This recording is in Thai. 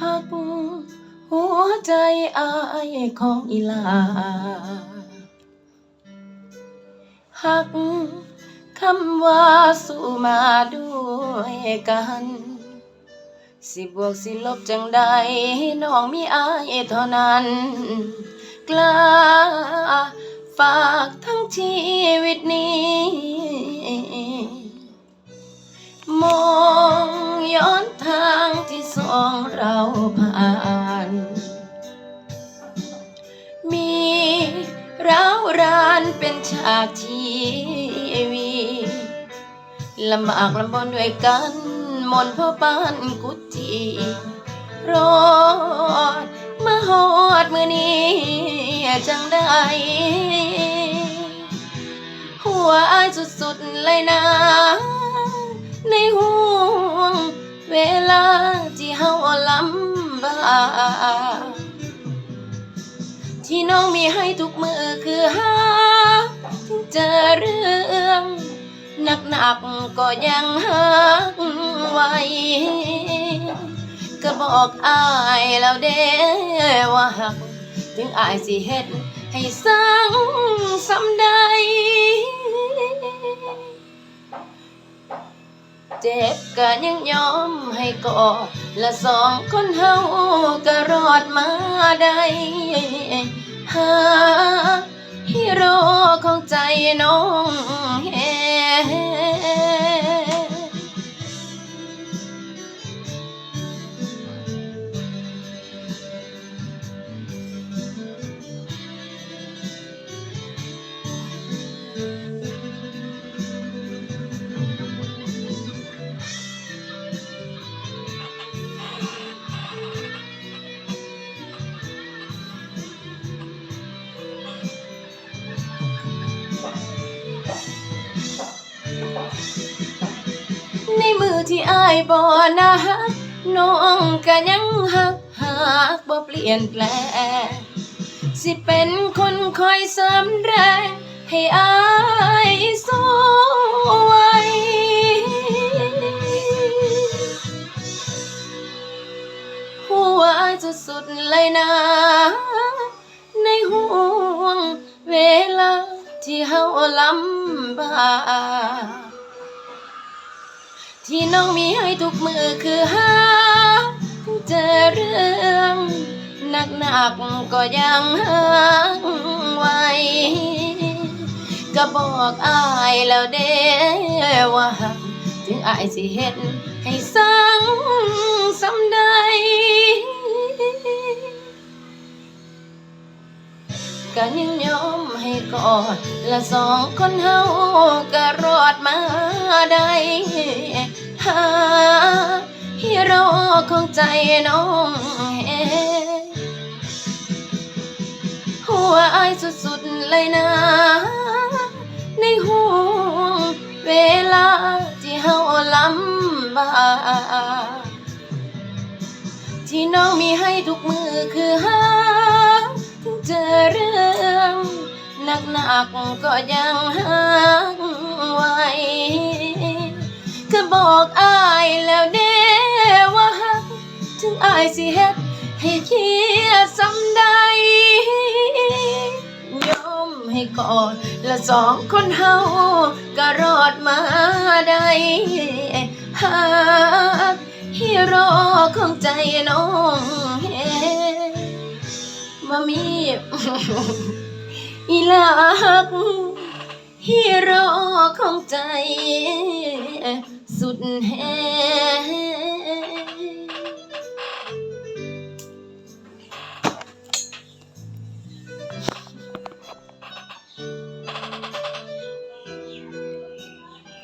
หัก หัวใจอายของอีลาหักคำว่าสู้มาด้วยกัน สิบวกสิลบจังใดน้องมีอายเท่านั้น กล้าฝากทั้งชีวิตนี้มอง เราผ่าน มีร้าวรานเป็นฉากทีวีลำบากลำบนด้วยกัน มนพ่อปานกุฏิรอดมาหอดมือนี้จังได้ หัวอายสุดๆเลยนะ ในห่วง เวลาที่เฮาลำบากที่น้องมีให้ทุกมือคือหาถึงเจอเรื่องหนักๆก็ยังหักไว้ก็บอกอายแล้วเด้ว่าหัก ถึงอายสิเฮ็ดให้สังสำใด เจ็บก็ยังยอมให้กอดและสองคนเฮาก็รอดมาได้ฮาฮีโร่ของใจน้อง ที่อายบ่นะฮักน้องก็ยังหักหักบ่เปลี่ยนแปลงสิเป็นคนคอยเสริมแรง ให้อายสู้ไว้หัวอายสุดๆเลยนะ ในห่วงเวลาที่เฮาลำบาก ที่น้องมีให้ทุกมือคือหาเจอเรื่องหนักหนักๆก็ยังหักไว้ก็บอกอายแล้วเด้ว่าถึงอายสิเฮ็ดให้สังสำใดก็ยังยอมให้กอด และสองคนเฮาก็รอดมาได้ หาฮีโร่ของใจน้องเอหัวอายสุดๆเลยนะ ในห่วงเวลาที่เฮาลำบากที่น้องมีให้ทุกมือคือหาถึงเจอเรื่องหนักหนักๆก็ยังหัก บอกอายแล้วเด้ว่าหักถึงอายสิเฮ็ดให้เครียดสำใดยอมให้กอดและสองคนเฮาก็รอดมาได้หากฮีโร่ของใจน้องเฮมามีอีหลักฮีโร่ของใจ สุดแฮ